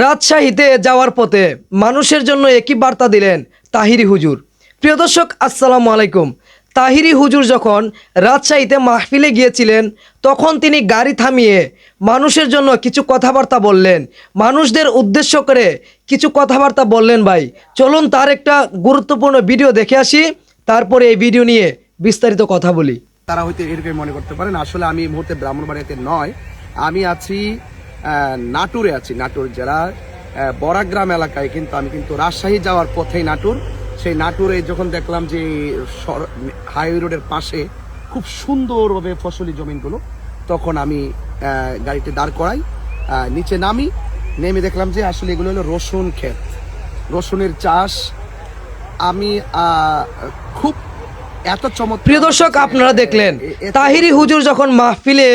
রাজশাহীতে যাওয়ার পথে মানুষের জন্য একই বার্তা দিলেন তাহিরি হুজুর। প্রিয় দর্শক, আসসালামু আলাইকুম। তাহিরি হুজুর যখন রাজশাহীতে মাহফিলে গিয়েছিলেন, তখন তিনি গাড়ি থামিয়ে মানুষের জন্য কিছু কথাবার্তা বললেন। মানুষদের উদ্দেশ্য করে কিছু কথাবার্তা বললেন ভাই। চলুন তার একটা গুরুত্বপূর্ণ ভিডিও দেখে আসি। তারপরে এই ভিডিও নিয়ে বিস্তারিত কথা বলি। তারা হয়তো এরকম মনে করতে পারেন, আসলে আমি এই মুহূর্তে ব্রাহ্মণবাড়িয়াতে নয়। আমি আছি নাটুরে আছি, নাটুর জেলার বরাগ্রাম এলাকায়। কিন্তু আমি কিন্তু রাজশাহী যাওয়ার পথেই নাটুর। সেই নাটুরে যখন দেখলাম যে হাইওয়ে রোডের পাশে খুব সুন্দরভাবে ফসলি জমিনগুলো, তখন আমি গাড়িটি দাঁড় করাই নিচে নামি, নেমে দেখলাম যে আসলে এগুলো হলো রসুন ক্ষেত। রসুনের চাষ আমি খুব এত চমৎকার প্রিয় দর্শক আপনারা দেখলেন তাহিরি হুজুর যখন মাহফিলে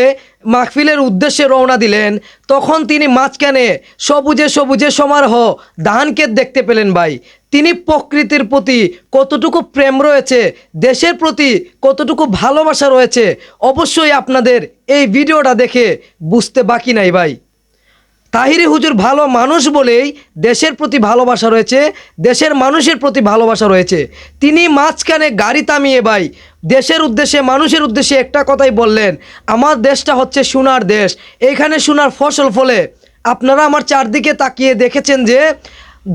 মাহফিলের উদ্দেশ্যে রওনা দিলেন তখন তিনি মাঝখানে সবুজে সবুজে সমারোহ ধানক্ষেত দেখতে পেলেন ভাই। তিনি প্রকৃতির প্রতি কতটুকু প্রেম রয়েছে দেশের প্রতি কতটুকু ভালোবাসা রয়েছে অবশ্যই আপনাদের এই ভিডিওটা দেখে বুঝতে বাকি নাই ভাই। তাহিরি হুজুর ভালো মানুষ বলেই দেশের প্রতি ভালোবাসা রয়েছে, দেশের মানুষের প্রতি ভালোবাসা রয়েছে। তিনি মাঝখানে গাড়ি থামিয়ে ভাই, দেশের উদ্দেশ্যে, মানুষের উদ্দেশ্যে একটা কথাই বললেন, আমার দেশটা হচ্ছে সোনার দেশ, এইখানে সোনার ফসল ফলে। আপনারা আমার চারদিকে তাকিয়ে দেখেছেন যে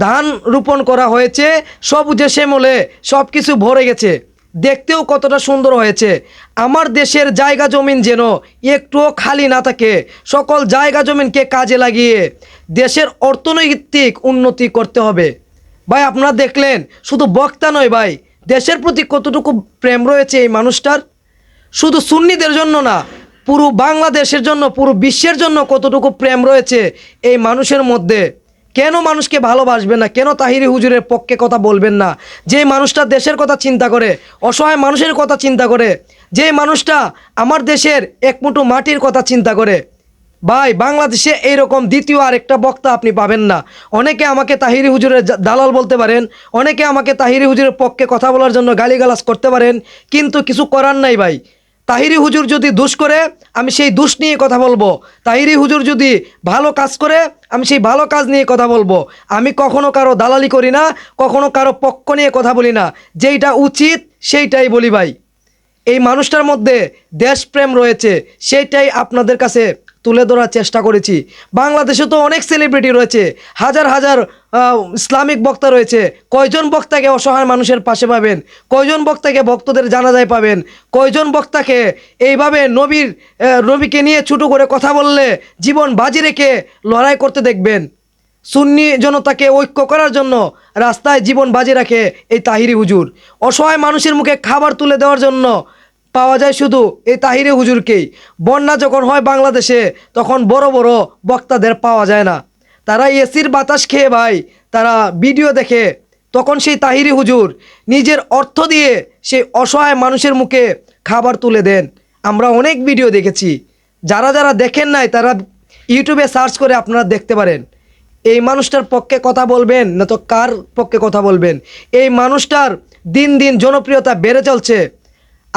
ধান রোপণ করা হয়েছে, সবুজে মলে সব কিছু ভরে গেছে। দেখতেও কতটা সুন্দর হয়েছে। আমার দেশের জায়গা জমিন যেন একটুও খালি না থাকে। সকল জায়গা জমিনকে কাজে লাগিয়ে দেশের অর্থনৈতিক উন্নতি করতে হবে। ভাই, আপনারা দেখলেন, শুধু বক্তা নয় ভাই, দেশের প্রতি কতটুকু প্রেম রয়েছে এই মানুষটার? শুধু সুন্নিদের জন্য না, পুরো বাংলাদেশের জন্য, পুরো বিশ্বের জন্য কতটুকু প্রেম রয়েছে এই মানুষের মধ্যে। কেন মানুষকে ভালোবাসবেন না? কেন তাহিরি হুজুরের পক্ষে কথা বলবেন না? যে মানুষটা দেশের কথা চিন্তা করে, অসহায় মানুষের কথা চিন্তা করে, যে মানুষটা আমার দেশের এক মুঠো মাটির কথা চিন্তা করে, ভাই, বাংলাদেশে এইরকম দ্বিতীয় আরেকটা বক্তা আপনি পাবেন না। অনেকে আমাকে তাহিরি হুজুরের দালাল বলতে পারেন, অনেকে আমাকে তাহিরি হুজুরের পক্ষে কথা বলার জন্য গালিগালাজ করতে পারেন, কিন্তু কিছু করার নাই ভাই। তাহিরি হুজুর যদি দুষ করে, আমি সেই দুষ নিয়ে কথা বলব। তাহিরি হুজুর যদি ভালো কাজ করে, আমি সেই ভালো কাজ নিয়ে কথা বলব। আমি কখনো কারও দালালি করি না, কখনো কারও পক্ষ নিয়ে কথা বলি না। যেইটা উচিত, সেইটাই বলি ভাই। এই মানুষটার মধ্যে দেশপ্রেম রয়েছে, সেইটাই আপনাদের কাছে তুলে ধরার চেষ্টা করেছি। বাংলাদেশে তো অনেক সেলিব্রিটি রয়েছে। হাজার হাজার ইসলামিক বক্তা রয়েছে। কয়জন বক্তাকে অসহায় মানুষের পাশে পাবেন? কয়জন বক্তাকে ভক্তদের জানাজায় পাবেন? কয়জন বক্তাকে এইভাবে নবীর নবীকে নিয়ে ছোটো করে কথা বললে জীবন বাজি রেখে লড়াই করতে দেখবেন? সুন্নি জনতাকে ঐক্য করার জন্য রাস্তায় জীবন বাজি রাখে এই তাহিরি হুজুর। অসহায় মানুষের মুখে খাবার তুলে দেওয়ার জন্য পাওয়া যায় শুধু এই তাহিরি হুজুরকেই। বন্যা যখন হয় বাংলাদেশে, তখন বড় বড় বক্তাদের পাওয়া যায় না। তারা এসির বাতাস খেয়ে ভাই, তারা ভিডিও দেখে, তখন সেই তাহিরি হুজুর নিজের অর্থ দিয়ে সেই অসহায় মানুষের মুখে খাবার তুলে দেন। আমরা অনেক ভিডিও দেখেছি। যারা যারা দেখেন নাই, তারা ইউটিউবে সার্চ করে আপনারা দেখতে পারেন। এই মানুষটার পক্ষে কথা বলবেন, না তো কার পক্ষে কথা বলবেন? এই মানুষটার দিন দিন জনপ্রিয়তা বেড়ে চলছে।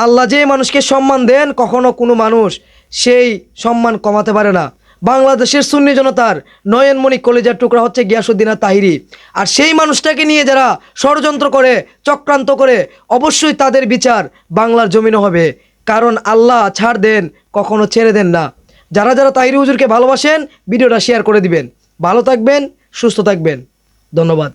আল্লাহ যে মানুষকে সম্মান দেন, কখনো কোনো মানুষ সেই সম্মান কমাতে পারে না। বাংলাদেশের সুন্নি জনতার নয়নমণি কলেজার টুকরা হচ্ছে গিয়াসুদ্দিন তাহিরি আর সেই মানুষটাকে নিয়ে যারা ষড়যন্ত্র করে, চক্রান্ত করে, অবশ্যই তাদের বিচার বাংলার জমিনে হবে। কারণ আল্লাহ ছাড় দেন, কখনো ছেড়ে দেন না। যারা যারা তাহিরি হুজুরকে ভালোবাসেন, ভিডিওটা শেয়ার করে দিবেন। ভালো থাকবেন, সুস্থ থাকবেন। ধন্যবাদ।